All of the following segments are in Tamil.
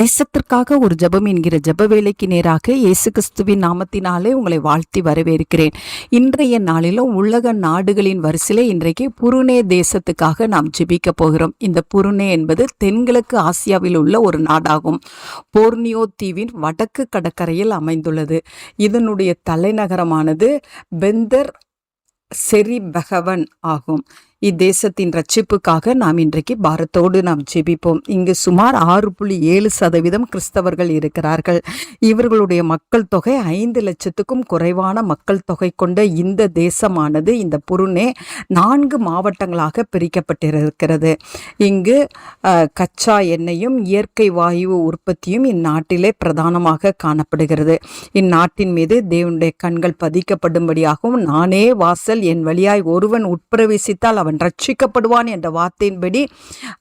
தேசத்திற்காக ஒரு ஜெபம் என்கிற ஜப வேலைக்கு நேராக இயேசு கிறிஸ்துவின் நாமத்தினாலே உங்களை வாழ்த்தி வரவேற்கிறேன். இன்றைய நாளிலும் உலக நாடுகளின் வரிசையில் இன்றைக்கு புருனே தேசத்துக்காக நாம் ஜெபிக்க போகிறோம். இந்த புருனே என்பது தென்கிழக்கு ஆசியாவில் உள்ள ஒரு நாடாகும். போர்னியோ தீவின் வடக்கு கடற்கரையில் அமைந்துள்ளது. இதனுடைய தலைநகரமானது பெந்தர் செரி பகவன் ஆகும். இத்தேசத்தின் ரட்சிப்புக்காக நாம் இன்றைக்கு பாரத்தோடு நாம் ஜெபிப்போம். இங்கு சுமார் ஆறு புள்ளி ஏழு சதவீதம் கிறிஸ்தவர்கள் இருக்கிறார்கள். இவர்களுடைய மக்கள் தொகை ஐந்து லட்சத்துக்கும் குறைவான மக்கள் தொகை கொண்ட இந்த தேசமானது இந்த புருனே நான்கு மாவட்டங்களாக பிரிக்கப்பட்டிருக்கிறது. இங்கு கச்சா எண்ணெயும் இயற்கை வாயு உற்பத்தியும் இந்நாட்டிலே பிரதானமாக காணப்படுகிறது. இந்நாட்டின் மீது தேவனுடைய கண்கள் பதிக்கப்படும்படியாகவும் நானே வாசல் என் வழியாய் ஒருவன் உட்பிரவேசித்தால் அவன் ரட்சிக்கப்படுவான் என்ற வார்த்தையின்படி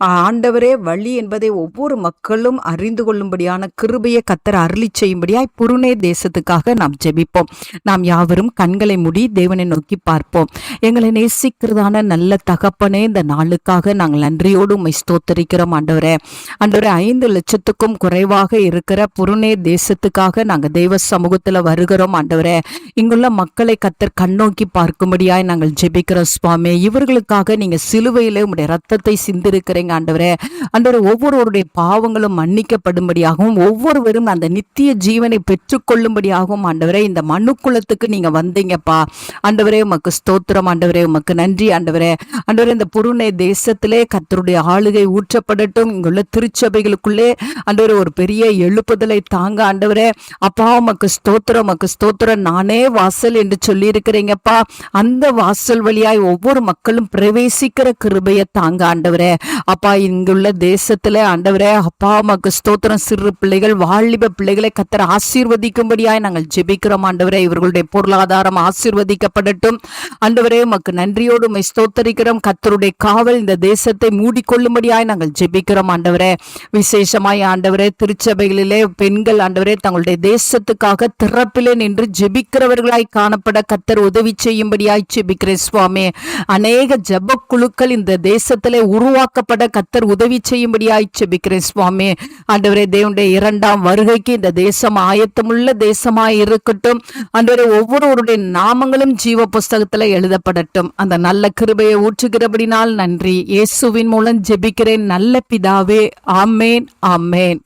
ஆண்டவரே வழி என்பதை ஒவ்வொரு மக்களும் அறிந்து கொள்ளும்படியான கிருபையை கத்தர் அருளி செய்யும்படியாய் புருனே தேசத்துக்காக நாம் ஜெபிப்போம். நாம் யாவரும் கண்களை மூடி தேவனை நோக்கி பார்ப்போம். எங்களை நேசிக்கிறதான நல்ல தகப்பனே இந்த நாளுக்காக நாங்கள் நன்றியோடு உண்மை ஸ்தோத்தரிக்கிறோம் ஆண்டவரே. ஆண்டவரே ஐந்து லட்சத்துக்கும் குறைவாக இருக்கிற புருணே தேசத்துக்காக நாங்கள் தெய்வ சமூகத்தில் வருகிறோம் ஆண்டவரே. இங்குள்ள மக்களை கத்தர் கண்ணோக்கி பார்க்கும்படியாய் நாங்கள் ஜெபிக்கிறோம் சுவாமி. இவர்களுக்காக நீங்க சிலுவையிலே உங்களுடைய ரத்தத்தை சிந்திருக்கிறீங்க ஆண்டவரே. ஆண்டவரே ஒவ்வொருவருடைய பாவங்களும் மன்னிக்கப்படும்படியாகவும் ஒவ்வொருவரும் அந்த நித்திய ஜீவனை பெற்றுக்கொள்ளும்படியாகவும் ஆண்டவரே இந்த மனுக்குலத்துக்கு நீங்க வந்தீங்கப்பா. ஆண்டவரே உமக்கு ஸ்தோத்திரம் ஆண்டவரே உமக்கு நன்றி ஆண்டவரே. ஆண்டவரே இந்த புருணை தேசத்திலே கத்தருடைய ஆளுகை ஊற்றப்படட்டும். இங்குள்ள திருச்சபைகளுக்குள்ளே ஆண்டவரே ஒரு பெரிய எழுப்புதலை தாங்க ஆண்டவரே. அப்பா உமக்கு ஸ்தோத்திரம் உமக்கு ஸ்தோத்திரம். நானே வாசல் என்று சொல்லி இருக்கிறீங்கப்பா அந்த வாசல் வழியாய் ஒவ்வொரு மக்களும் பிரவேசிக்கிற கிருபையை தாங்க ஆண்டவரே. அப்பா இங்குள்ள தேசத்துல ஆண்டவரே அப்பா உமக்கு ஸ்தோத்திரம். சிறு பிள்ளைகள் வாலிப பிள்ளைகளை கத்தர் ஆசீர்வதிக்கும்படியாய் நாங்கள் ஜெபிக்கிறோம் ஆண்டவரே. இவர்களுடைய பொருளாதாரம் ஆசீர்வதிக்கப்படட்டும். ஆண்டவரே மக்கு நன்றியோடு உம்மை ஸ்தோத்தரிக்கிறோம். கத்தருடைய காவல் இந்த தேசத்தை மூடிக்கொள்ளும்படியாய் நாங்கள் ஜெபிக்கிறோம் ஆண்டவரே. விசேஷமாய் ஆண்டவரே திருச்சபைகளிலே பெண்கள் ஆண்டவரே தங்களுடைய தேசத்துக்காக திறப்பிலே நின்று ஜெபிக்கிறவர்களாய் காணப்பட கத்தர் உதவி செய்யும்படியாய் ஜெபிக்கிறேன் சுவாமி. அநேக ஜெப குழுக்கள் இந்த தேசத்திலே உருவாக்கப்பட கத்தர் உதவி செய்யும்படியாய் ஜெபிக்கிறேன் சுவாமி. ஆண்டவரே தேவனுடைய இரண்டாம் வருகைக்கு இந்த தேசம் ஆயத்தமுள்ள தேசமாய் இருக்கட்டும். ஆண்டவரே ஒவ்வொருவருடைய நாமங்களும் ஜீவ புஸ்தகத்துல எழுதப்படட்டும். அந்த நல்ல கிருபையை ஊற்றுகிறபடினால் நன்றி. இயேசுவின் மூலம் ஜெபிக்கிறேன். நல்ல பிதாவே ஆமேன் ஆமேன்.